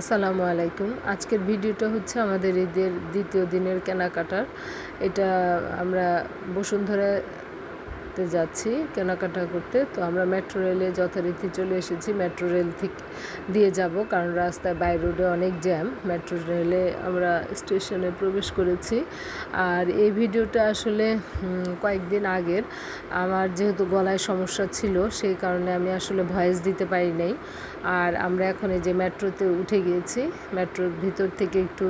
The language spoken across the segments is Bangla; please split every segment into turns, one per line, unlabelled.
আসসালামু আলাইকুম। আজকের ভিডিওটা হচ্ছে আমাদের ঈদের দ্বিতীয় দিনের কেনাকাটার। এটা আমরা বসুন্ধরাতে যাচ্ছি, কেনাকাটা করতে। তো আমরা মেট্রো রেলে যথারীতি চলে এসেছি। মেট্রো রেল থেকে, দিয়ে যাব কারণ রাস্তায় বাই রোডে অনেক জ্যাম মেট্রো রেলে আমরা স্টেশনে প্রবেশ করেছি। আর এই ভিডিওটা আসলে কয়েকদিন আগের। আমার যেহেতু গলায় সমস্যা ছিল, সেই কারণে আমি আসলে ভয়েস দিতে পারি নাই। আর আমরা এখন এই যে মেট্রোতে উঠে গিয়েছি মেট্রোর ভিতর থেকে একটু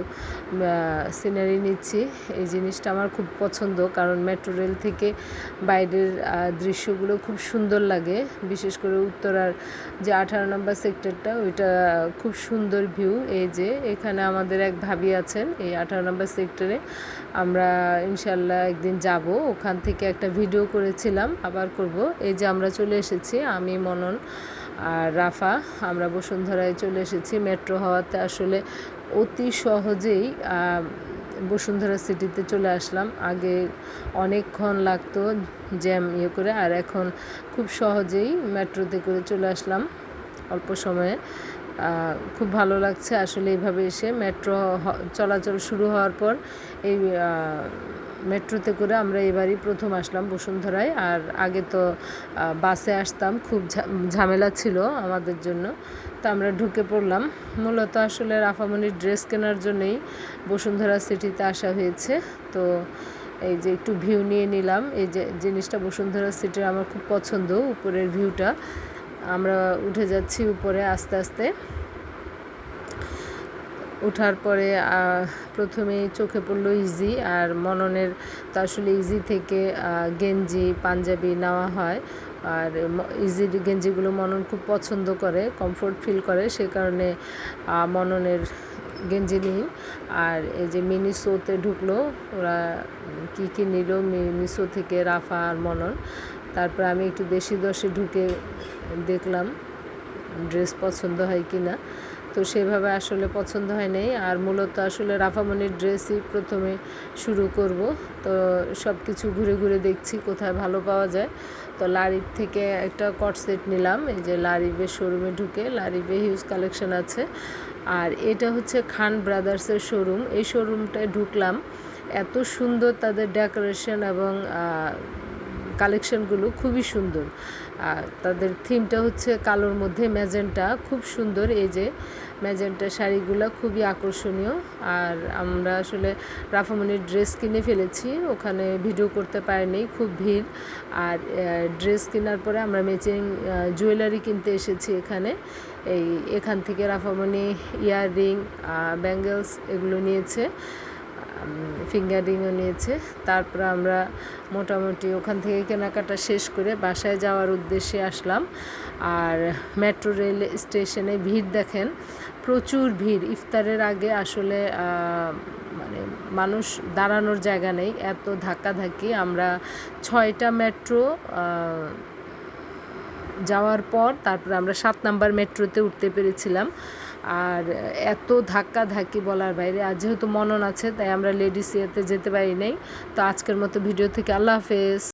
সিনারি নিচ্ছি। এই জিনিসটা আমার খুব পছন্দ কারণ মেট্রো রেল থেকে বাইরের দৃশ্যগুলো খুব সুন্দর লাগে। বিশেষ করে উত্তরার যে আঠারো নম্বর সেক্টরটা, ওইটা খুব সুন্দর ভিউ এই যে এখানে আমাদের এক ভাবি আছেন, এই আঠারো নম্বর সেক্টরে। আমরা ইনশাল্লাহ একদিন যাব। ওখান থেকে একটা ভিডিও করেছিলাম, আবার করব। এই যে আমরা চলে এসেছি, আমি, মনন আর রাফা। আমরা বসুন্ধরায় চলে এসেছি। মেট্রো হওয়াতে আসলে অতি সহজেই বসুন্ধরা সিটিতে চলে আসলাম। আগে অনেকক্ষণ লাগতো জ্যাম ইয়ে করে, আর এখন খুব সহজেই মেট্রোতে করে চলে আসলাম অল্প সময়ে। খুব ভালো লাগছে আসলে এইভাবে এসে মেট্রো চলাচল শুরু হওয়ার পর এই মেট্রোতে করে আমরা এবারই প্রথম আসলাম বসুন্ধরায়। আর আগে তো বাসে আসতাম, খুব ঝামেলা ছিল আমাদের জন্য। তো আমরা ঢুকে পড়লাম। মূলত আসলে রাফামনির ড্রেস কেনার জন্যই বসুন্ধরা সিটিতে আসা হয়েছে। তো এই যে একটু ভিউ নিয়ে নিলাম। এই যে জিনিসটা বসুন্ধরা সিটির আমার খুব পছন্দ, উপরের ভিউটা। আমরা উঠে যাচ্ছি উপরে আস্তে আস্তে। ওঠার পরে প্রথমেই চোখে পড়ল ইজি আর মননের তো আসলে ইজি থেকে গেঞ্জি, পাঞ্জাবি নেওয়া হয়। আর ইজি গেঞ্জিগুলো মনন খুব পছন্দ করে কমফোর্ট ফিল করে, সে কারণে মননের গেঞ্জি নিই। আর এই যে মিনি শোতে ঢুকলো, ওরা কী কী নিল মিনি শো থেকে রাফা আর মনন। তারপর আমি একটু দেশি দশে ঢুকে দেখলাম ড্রেস পছন্দ হয় কি না তো সেভাবে আসলে পছন্দ হয় নাই। আর মূলত আসলে রাফামনির ড্রেসই প্রথমে শুরু করব। তো সব কিছু ঘুরে ঘুরে দেখছি কোথায় ভালো পাওয়া যায়। তো লারিফ থেকে একটা কট সেট নিলাম। এই যে লারিফের শোরুমে ঢুকে লারিফে হিউজ কালেকশন আছে। আর এটা হচ্ছে খান ব্রাদার্সের শোরুম এই শোরুমটায় ঢুকলাম। এত সুন্দর তাদের ডেকোরেশন এবং কালেকশনগুলো খুবই সুন্দর। আর তাদের থিমটা হচ্ছে কালোর মধ্যে ম্যাজেন্টা। খুব সুন্দর এই যে ম্যাজেন্টা শাড়িগুলো, খুবই আকর্ষণীয়। আর আমরা আসলে রাফামনির ড্রেস কিনে ফেলেছি, ওখানে ভিডিও করতে পারিনি, খুব ভিড়। আর ড্রেস কেনার পরে আমরা ম্যাচিং জুয়েলারি কিনতে এসেছি এখানে। এই, এখান থেকে রাফামনি, ইয়াররিং ব্যাঙ্গেলস এগুলো নিয়েছে। ফিঙ্গারিংও নিয়েছে। তারপর আমরা মোটামুটি ওখান থেকে কেনাকাটা শেষ করে বাসায় যাওয়ার উদ্দেশ্যে আসলাম। আর মেট্রো রেল স্টেশনে ভিড় দেখেন, প্রচুর ভিড়। ইফতারের আগে আসলে মানে মানুষ দাঁড়ানোর জায়গা নেই। এত ধাক্কাধাক্কি। আমরা ছয়টা মেট্রো যাওয়ার পর তারপর আমরা সাত নাম্বার মেট্রোতে উঠতে পেরেছিলাম। আর এত ধাক্কা ধাক্কি বলার বাইরে, আর যেহেতু মনন আছে, তাই আমরা লেডিস ইয়েতে যেতে পারি নাই। তো আজকের মতো ভিডিও থেকে আল্লাহ হাফেজ।